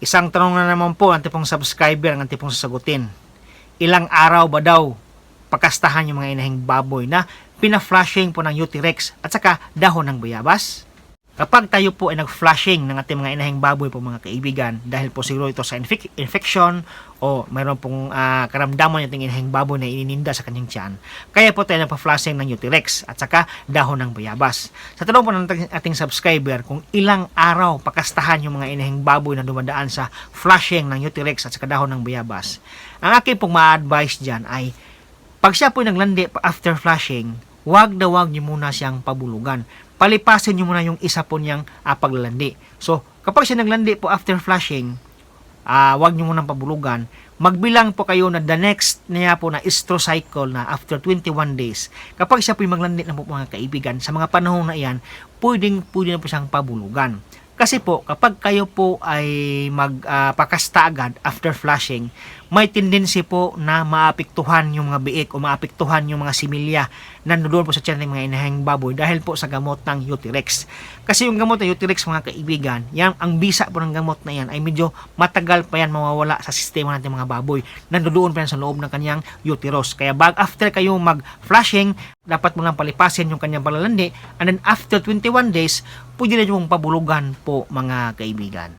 Isang tanong na naman po ang tipong subscriber ang tipong sasagutin. Ilang araw ba daw pakastahan yung mga inahing baboy na pina-flushing po ng Utirex at saka dahon ng bayabas? Kapag tayo po ay nag-flushing ng ating mga inahing baboy po mga kaibigan dahil po siguro ito sa infec- infection o mayroon pong ah, karamdaman yung ating inahing baboy na inininda sa kanyang tiyan, kaya po tayo nagpa-flushing ng Utirex at saka dahon ng bayabas. Sa tanong po ng ating, subscriber kung ilang araw pakastahan yung mga inahing baboy na dumadaan sa flushing ng Utirex at saka dahon ng bayabas, ang aking pong ma-advise dyan ay pag siya po naglandi after flushing, wag na wag niyo muna siyang pabulugan. Palipasin niyo muna yung isa po niyang ah, paglalandi. So, kapag siya naglandi po after flushing, ah wag niyo munang pabulugan. Magbilang po kayo na the next niya po na estro cycle na after 21 days. Kapag siya po maglandi na po mga kaibigan, sa mga panahon na iyan, pwedeng pwede na po siyang pabulugan. Kasi po, kapag kayo po ay magpakasta agad after flushing, may tendency po na maapektuhan yung mga biik o maapektuhan yung mga similya na nandoon po sa tiyan ng mga inahing baboy dahil po sa gamot ng Utirex. Kasi yung gamot ng Utirex mga kaibigan, yan, ang bisa po ng gamot na yan ay medyo matagal pa yan mawawala sa sistema natin mga baboy. Nandoon pa yan sa loob ng kanyang uterus. Kaya bag after kayo mag-flushing, dapat mo lang palipasin yung kanyang palalandi and then after 21 days, pwede na yung pabulugan po mga kaibigan.